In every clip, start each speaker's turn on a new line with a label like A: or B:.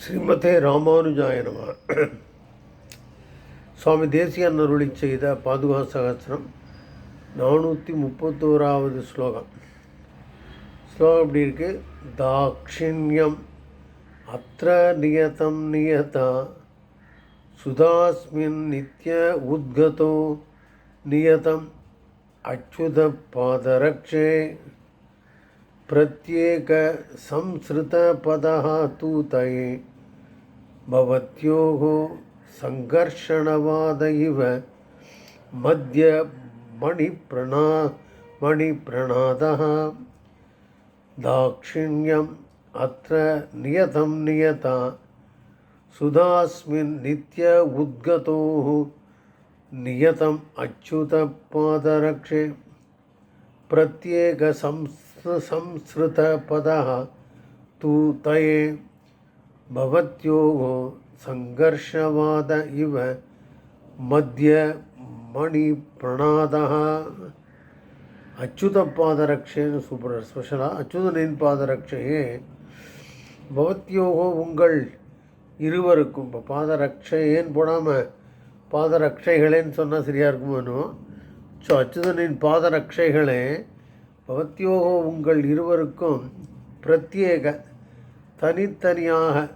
A: ஸ்ரீமதே ராமானுஜாய நம. சுவாமி தேசியன் அருளி செய்த பாதுகா சகசிரம் நானூற்றி முப்பத்தோராவது ஸ்லோகம். ஸ்லோகம் இப்படி இருக்கு? தாக்ஷிண்யம். அத்த நியதம் நியதா. சுதாஸ்மின் நித்ய உத்கதோ. நியதம் அச்சுத பாதரக்ஷே. प्रत्येक संसृतपदः तु तये भवत्योः सङ्घर्षणवाद इव मध्यमणिप्रणा मणिप्रणादः दाक्षिण्यम् अत्र नियतं नियता सुधास्मिन् नित्य उद्गतोः नियतम् अच्युतपादरक्षे प्रत्येकसंस् संस्कृतपदः तु तये भवत्योः सङ्घर्षवाद इव मध्यमणिप्रणादः அச்சுதப்பாதரக்ஷேன்னு சூப்பர் ஸ்பெஷலாக அச்சுதனின் பாதரட்சையே பவத்யோகோ உங்கள் இருவருக்கும் இப்போ பாதரட்சை ஏன் போடாமல் பாதரட்சைகளேன்னு சொன்னால் சரியாக இருக்குமோ ஸோ அச்சுதனின் பாதரட்சைகளே பவத்யோகோ உங்கள் இருவருக்கும் பிரத்யேக தனித்தனியாக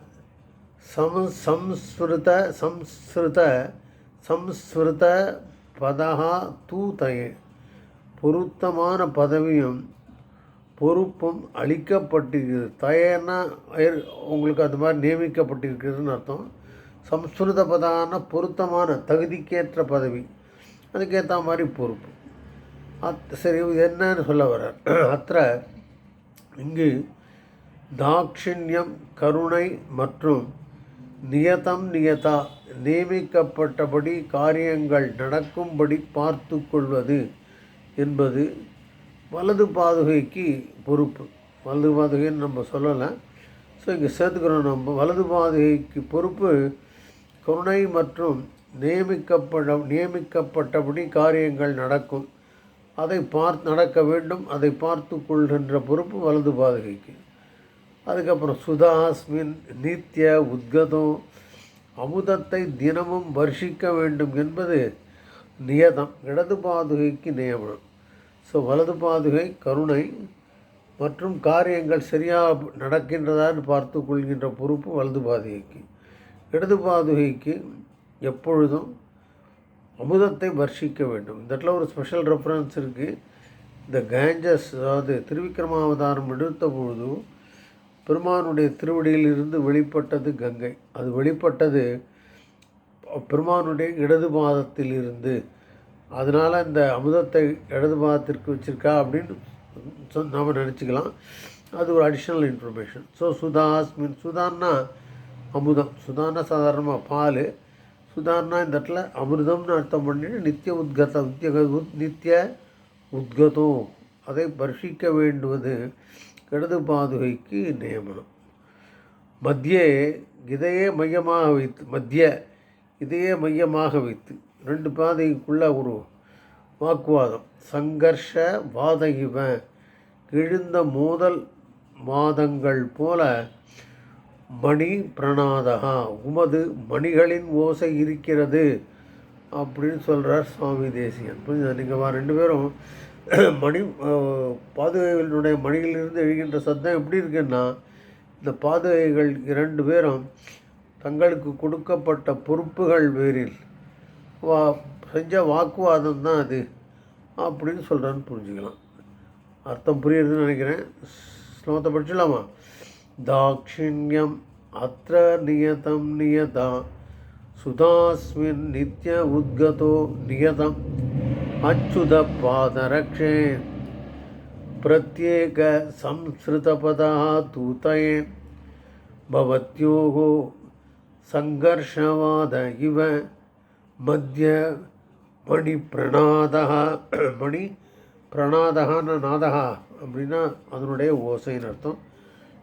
A: சம் சம்ஸ்ருத சம்ஸ்ருத சம்ஸ்ருத பதகா தூதயே. பொருத்தமான பதவியும் பொறுப்பும் அளிக்கப்பட்டிருக்கிறது. தயன்னா உங்களுக்கு அது மாதிரி நியமிக்கப்பட்டிருக்கிறதுன்னு அர்த்தம். சம்ஸ்கிருத பதான பொருத்தமான தகுதிக்கேற்ற பதவி. அதுக்கேற்ற மாதிரி பொறுப்பு. அத் சரி என்னன்னு சொல்ல வர்றார் அத்த இங்கு தாட்சிணியம் கருணை மற்றும் நியதம் நியதா நியமிக்கப்பட்டபடி காரியங்கள் நடக்கும்படி பார்த்து கொள்வது என்பது வலது பாதுகைக்கு பொறுப்பு. வலது பாதுகைன்னு நம்ம சொல்லலை. ஸோ இங்கே சேர்த்துக்கிறோம் நம்ம. வலது பாதுகைக்கு பொறுப்பு கருணை மற்றும் நியமிக்கப்பட நியமிக்கப்பட்டபடி காரியங்கள் நடக்கும். அதை பார்த்து நடக்க வேண்டும் அதை பார்த்து கொள்கின்ற பொறுப்பு வலது பாதுகைக்கு. அதுக்கப்புறம் சுதாஸ்மின் நித்திய உத்கதம் அமுதத்தை தினமும் வர்ஷிக்க வேண்டும் என்பது நியதம். இடது பாதுகைக்கு நியமனம். ஸோ வலது பாதுகை கருணை மற்றும் காரியங்கள் சரியாக நடக்கின்றதான்னு பார்த்து கொள்கின்ற பொறுப்பு வலது பாதுகைக்கு. இடது பாதுகைக்கு எப்பொழுதும் அமுதத்தை வர்ஷிக்க வேண்டும். இந்த இடத்துல ஒரு ஸ்பெஷல் ரெஃபரன்ஸ் இருக்குது இந்த கேஞ்சஸ் அதாவது திருவிக்ரமாவதாரம் எடுத்த பொழுது பெருமானுடைய திருவடியில் இருந்து வெளிப்பட்டது கங்கை. அது வெளிப்பட்டது பெருமானுடைய இடது பாதத்தில் இருந்து. அதனால் இந்த அமுதத்தை இடது பாதத்திற்கு வச்சுருக்கா அப்படின்னு சொ நாம் நினச்சிக்கலாம். அது ஒரு அடிஷ்னல் இன்ஃபர்மேஷன் ஸோ சுதாஸ்மின் சுதான்னா அமுதம். சுதான்னா சாதாரணமாக பால். சுதாரணா இந்த இடத்துல அமிர்தம்னு அர்த்தம் பண்ணிட்டு நித்திய உத்கத நித்திய நித்திய உத்கதம் அதை பர்ஷிக்க வேண்டுவது இடது பாதுகைக்கு நியமனம் மத்தியே இதையே மையமாக வைத்து மத்திய இதையே மையமாக வைத்து ரெண்டு பாதைக்குள்ள ஒரு வாக்குவாதம் சங்கர்ஷ வாத இவன் எழுந்த மோதல் வாதங்கள் போல மணி பிரணாதகா உமது மணிகளின் ஓசை இருக்கிறது அப்படின்னு சொல்கிறார் சுவாமி தேசியன் புரியுதா நீங்கள் ரெண்டு பேரும் மணி பாதுகைகளினுடைய மணிகளிலிருந்து எழுகின்ற சத்தம் எப்படி இருக்குன்னா இந்த பாதுகைகள் இரண்டு பேரும் தங்களுக்கு கொடுக்கப்பட்ட பொறுப்புகள் பேரில் வா செஞ்ச வாக்குவாதம் தான் அது அப்படின்னு சொல்கிறான்னு புரிஞ்சுக்கலாம். அர்த்தம் புரியுறதுன்னு நினைக்கிறேன். ஸ்லோகத்தை படிச்சிடலாமா? தாட்சிண்யம் அத்த நியதம் நியதா சுதாஸ்மின் நித்திய உத்கதோ நியதம் அச்சுத பாதரக்ஷே பிரத்யேக संस्कृतपदा तूतये भवत्योः सङ्घर्षवाद इव मध्य மணிப்பிரணாதா மணி பிரணாதகான நாதகா அப்படின்னா அதனுடைய ஓசைன்னு அர்த்தம்